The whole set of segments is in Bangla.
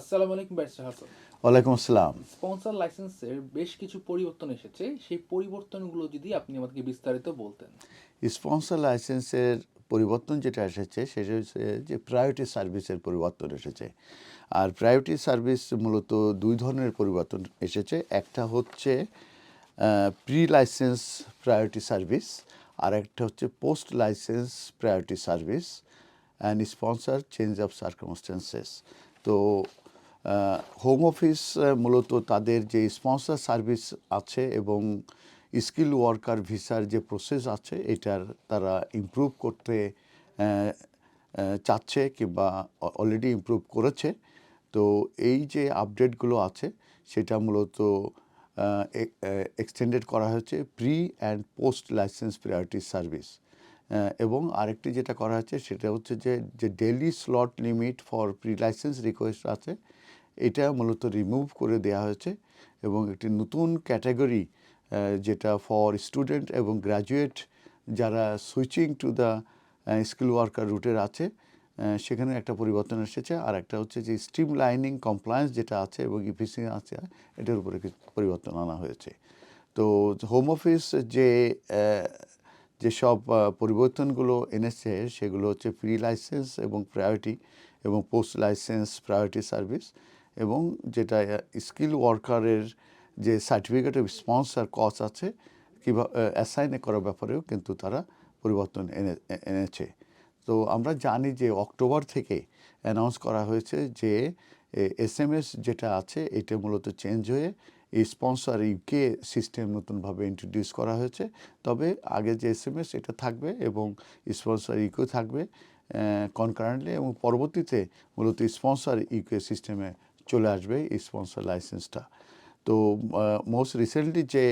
আসসালামু আলাইকুম ব্যারিস্টার হাসান। ওয়ালাইকুম আসসালাম। স্পন্সর লাইসেন্সের বেশ কিছু পরিবর্তন এসেছে। সেই পরিবর্তনগুলো যদি আপনি আমাদেরকে বিস্তারিত বলতেন। স্পন্সর লাইসেন্সের পরিবর্তন যেটা এসেছে সেটা হচ্ছে যে প্রায়োরিটি সার্ভিসের পরিবর্তন এসেছে। আর প্রায়োরিটি সার্ভিস মূলত দুই ধরনের পরিবর্তন এসেছে। একটা হচ্ছে প্রি লাইসেন্স প্রায়োরিটি সার্ভিস আর একটা হচ্ছে post licence priority service and sponsor change of circumstances তো হোম অফিস মূলত তাদের যে স্পন্সর সার্ভিস আছে এবং স্কিল ওয়ার্কার ভিসার যে প্রসেস আছে, এটার তারা ইমপ্রুভ করতে চাচ্ছে কিংবা অলরেডি ইমপ্রুভ করেছে। তো এই যে আপডেটগুলো আছে, সেটা মূলত এক্সটেন্ডেড করা হয়েছে pre and post licence priority service এবং আরেকটি যেটা করা হচ্ছে সেটা হচ্ছে যে যে daily slot limit for pre licence request আছে এটা মূলত রিমুভ করে দেওয়া হয়েছে এবং একটি নতুন ক্যাটাগরি যেটা ফর স্টুডেন্ট এবং গ্র্যাজুয়েট যারা switching to the skill worker রুটের আছে সেখানে একটা পরিবর্তন এসেছে। আর একটা হচ্ছে যে স্ট্রিম লাইনিং কমপ্লায়েন্স যেটা আছে এবং ইফিসি আছে, এটার উপরে পরিবর্তন আনা হয়েছে। তো হোম অফিস যে যেসব পরিবর্তনগুলো এনেছে, সেগুলো হচ্ছে ফ্রি লাইসেন্স এবং প্রায়োরিটি এবং পোস্ট লাইসেন্স প্রায়োরিটি সার্ভিস এবং যেটা স্কিল ওয়ার্কারের যে সার্টিফিকেট অফ স্পন্সার কস আছে, কিংবা অ্যাসাইনে করার ব্যাপারেও কিন্তু তারা পরিবর্তন এনে এনেছে। তো আমরা জানি যে অক্টোবর থেকে অ্যানাউন্স করা হয়েছে যে এস এম এস যেটা আছে, এটা মূলত চেঞ্জ হয়ে এই স্পন্সর ইউকে সিস্টেম নতুনভাবে ইন্ট্রোডিউস করা হয়েছে। তবে আগে যে এস এম এস এটা থাকবে এবং স্পন্সর ইউকে থাকবে কনকারেন্টলি এবং পরবর্তীতে মূলত স্পন্সর ইউকে সিস্টেমে চলে আসবে এই স্পন্সর লাইসেন্সটা তো মোস্ট রিসেন্টলি যে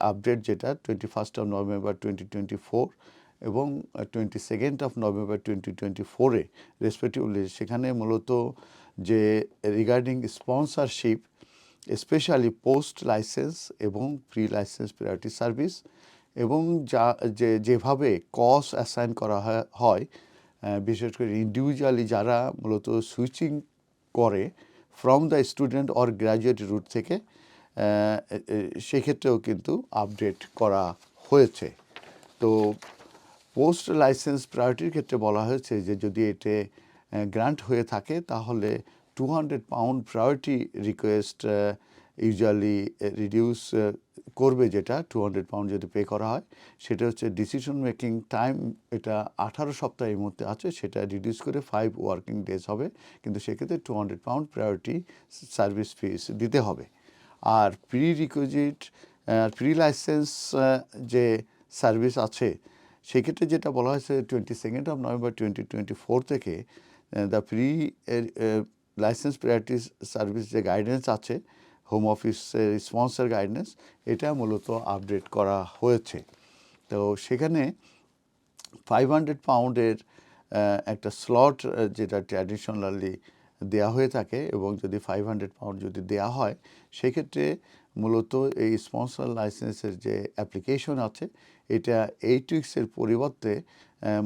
আপডেট যেটা twenty first of November twenty twenty four এবং twenty second of November twenty twenty ফোরে রেসপেক্টিভলি সেখানে মূলত যে regarding sponsorship specially post licence এবং প্রি লাইসেন্স প্রায়োরিটি সার্ভিস এবং যা, যে, যেভাবে কস অ্যাসাইন করা হয়- বিশেষ করে ইন্ডিভিজুয়ালি যারা মূলত সুইচিং করে from the student or graduate route থেকে সেক্ষেত্রেও কিন্তু আপডেট করা হয়েছে। তো পোস্ট লাইসেন্স প্রায়োরিটির ক্ষেত্রে বলা হয়েছে যে, যদি এতে গ্রান্ট হয়ে থাকে, তাহলে two hundred pound priority request usually reduce করবে যেটা টু হান্ড্রেড পাউন্ড যদি পে করা হয়, সেটা হচ্ছে ডিসিশন মেকিং টাইম এটা আঠারো সপ্তাহ এই মুহূর্তে আছে, সেটা রিডিউস করে ফাইভ ওয়ার্কিং ডেজ হবে, কিন্তু সেক্ষেত্রে two hundred pound priority service fees দিতে হবে। আর প্রি রিকুইজিট প্রি লাইসেন্স যে সার্ভিস আছে, সেক্ষেত্রে যেটা বলা হয়েছে twenty second of November twenty twenty four থেকে the pre licence priority service যে গাইডেন্স আছে হোম অফিসের স্পন্সর গাইডেন্স এটা মূলত আপডেট করা হয়েছে। তো সেখানে ফাইভ হান্ড্রেড পাউন্ডের একটা স্লট যেটা ট্র্যাডিশনালি দেয়া হয়ে থাকে এবং যদি ফাইভ হান্ড্রেড পাউন্ড যদি দেয়া হয়, সেক্ষেত্রে মূলত এই স্পন্সর লাইসেন্সের যে অ্যাপ্লিকেশন আছে, এটা এইট উইক্সের পরিবর্তে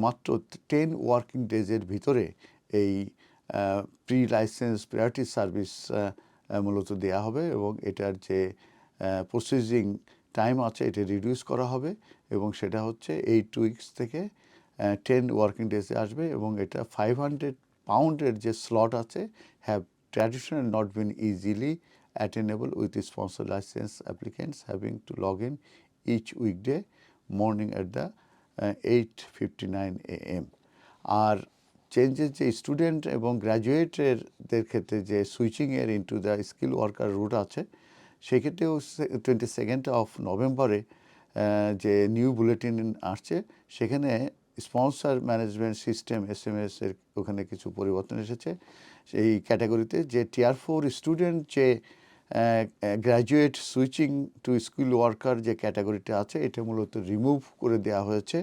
মাত্র টেন ওয়ার্কিং ডেজের ভিতরে এই প্রি লাইসেন্স প্রায়োরিটি সার্ভিস মূলত দেয়া হবে এবং এটার যে প্রসেসিং টাইম আছে এটা রিডিউস করা হবে এবং সেটা হচ্ছে এইট উইকস থেকে টেন ওয়ার্কিং ডেজে আসবে এবং এটা ফাইভ হান্ড্রেড পাউন্ডের যে স্লট আছে have traditional not been easily attainable with sponsor licence applicants having to log in each weekday morning at the eight fifty nine A M R changes যে স্টুডেন্ট এবং গ্র্যাজুয়েটেরদের ক্ষেত্রে যে সুইচিংয়ের into the skill worker route আছে, সেক্ষেত্রেও টোয়েন্টি সেকেন্ড অফ নভেম্বরে যে নিউ বুলেটিন আসছে, সেখানে sponsor management system S M S এর ওখানে কিছু পরিবর্তন এসেছে। সেই ক্যাটাগরিতে যে টিয়ার ফোর স্টুডেন্ট যে graduate switching to skill worker যে ক্যাটাগরিটা আছে, এটা মূলত রিমুভ করে দেওয়া হয়েছে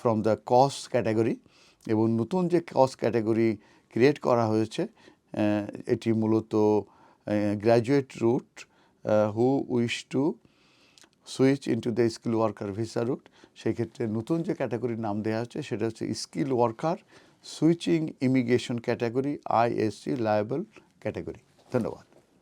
ফ্রম দ্য কস ক্যাটাগরি এবং নতুন যে কস ক্যাটাগরি ক্রিয়েট করা হয়েছে এটি মূলত graduate route who wish to switch into the skill worker visa route সেক্ষেত্রে নতুন যে ক্যাটাগরির নাম দেওয়া হচ্ছে, সেটা হচ্ছে skill worker switching immigration category ISC liable category ধন্যবাদ।